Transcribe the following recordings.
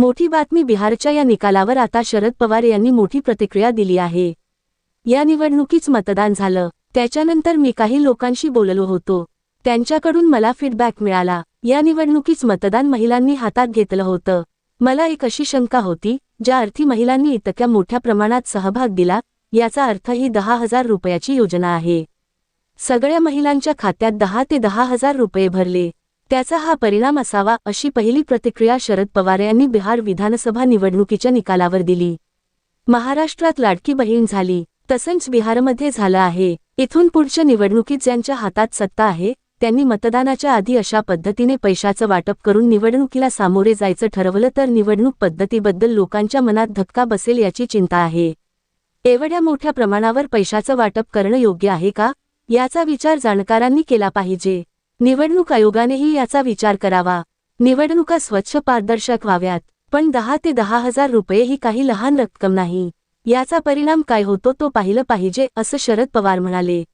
मोठी बातमी बिहारच्या या निकालावर आता शरद पवार यांनी मोठी प्रतिक्रिया दिली आहे. या निवडणुकीच मतदान झालं. त्याच्यानंतर मी काही लोकांशी बोललो होतो. त्यांच्याकडून मला फीडबॅक मिळाला. या निवडणुकीच मतदान महिलांनी हातात घेतलं होतं. मला एक अशी शंका होती ज्या अर्थी महिलांनी इतक्या मोठ्या प्रमाणात सहभाग दिला याचा अर्थ ही दहा हजार रुपयाची योजना आहे. सगळ्या महिलांच्या खात्यात दहा ते दहा हजार रुपये भरले. त्याचा हा परिणाम असावा अशी पहिली प्रतिक्रिया शरद पवार यांनी बिहार विधानसभा निवडणुकीच्या निकालावर दिली. महाराष्ट्रात लाडकी बहीण झाली तसंच बिहारमध्ये झालं आहे. इथून पुढच्या निवडणुकीत ज्यांच्या हातात सत्ता आहे त्यांनी मतदानाच्या आधी अशा पद्धतीने पैशाचं वाटप करून निवडणुकीला सामोरे जायचं ठरवलं तर निवडणूक पद्धतीबद्दल लोकांच्या मनात धक्का बसेल याची चिंता आहे. एवढ्या मोठ्या प्रमाणावर पैशाचं वाटप करणं योग्य आहे का? याचा विचार जाणकारांनी केला पाहिजे. निवडणूक आयोगानेही याचा विचार करावा. निवडणुका स्वच्छ पारदर्शक व्हाव्यात पण दहा ते दहा हजार रुपये ही काही लहान रक्कम नाही. याचा परिणाम काय होतो तो पाहिलं पाहिजे असं शरद पवार म्हणाले.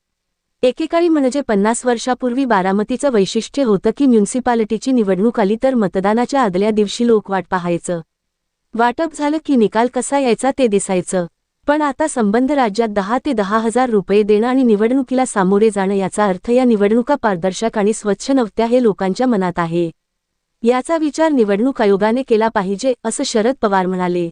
एकेकाळी म्हणजे पन्नास वर्षापूर्वी बारामतीचं वैशिष्ट्य होतं की म्युन्सिपालिटीची निवडणूक आली तर मतदानाच्या आदल्या दिवशी लोक वाट पाहायचं. वाटप झालं की निकाल कसा यायचा ते दिसायचं. पण आता संबंध राज्यात दहा ते दहा हजार रुपये देणं आणि निवडणुकीला सामोरे जाणं याचा अर्थ या निवडणुका पारदर्शक आणि स्वच्छ नव्हत्या हे लोकांच्या मनात आहे. याचा विचार निवडणूक आयोगाने केला पाहिजे असं शरद पवार म्हणाले.